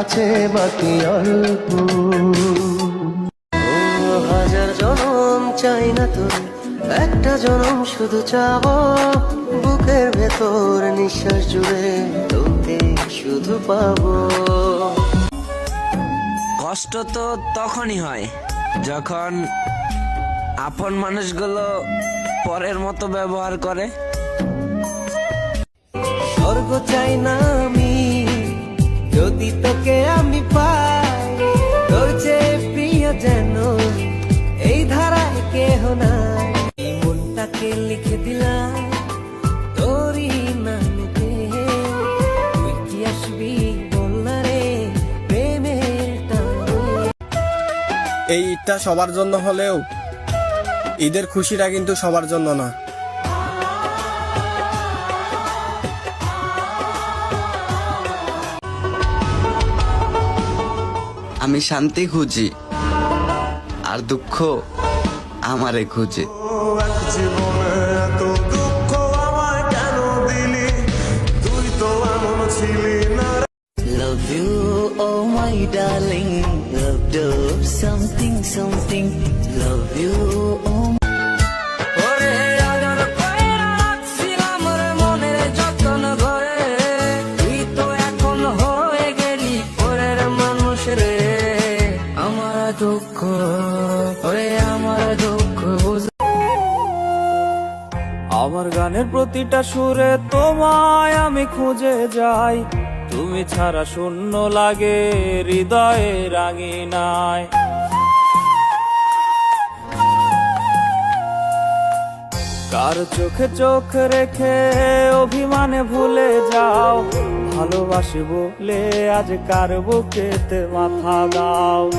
আছে বাকি অল্প। হাজার জনম চাই না তোর একটা জনম শুধু চাবো। বুকের ভেতর নিঃশ্বাস জুড়ে তোকে শুধু পাবো। কষ্ট তো তখনই হয় যখন আপন মানুষগুলো পরের মতো ব্যবহার করে। স্বর্গ চাই না লিখে দিলাম তোরই নামেতে তুই কি আসবি প্রেমের এই ঈদটা সবার জন্য হলেও ঈদের খুশিটা কিন্তু সবার জন্য না। আমি শান্তি খুঁজি আর দুঃখ আমারে খুঁজে Love you, oh my darling. Love you, something, something. Love you, আমার গানের প্রতিটা সুরে তোমায় আমি খুঁজে যাই। তুমি ছাড়া শূন্য লাগে হৃদয়ে রাঙিনায়। কার চোখে চোখ রেখে অভিমানে ভুলে যাও, ভালোবাসি বলে আজ কার বুকেতে মাথা দাও।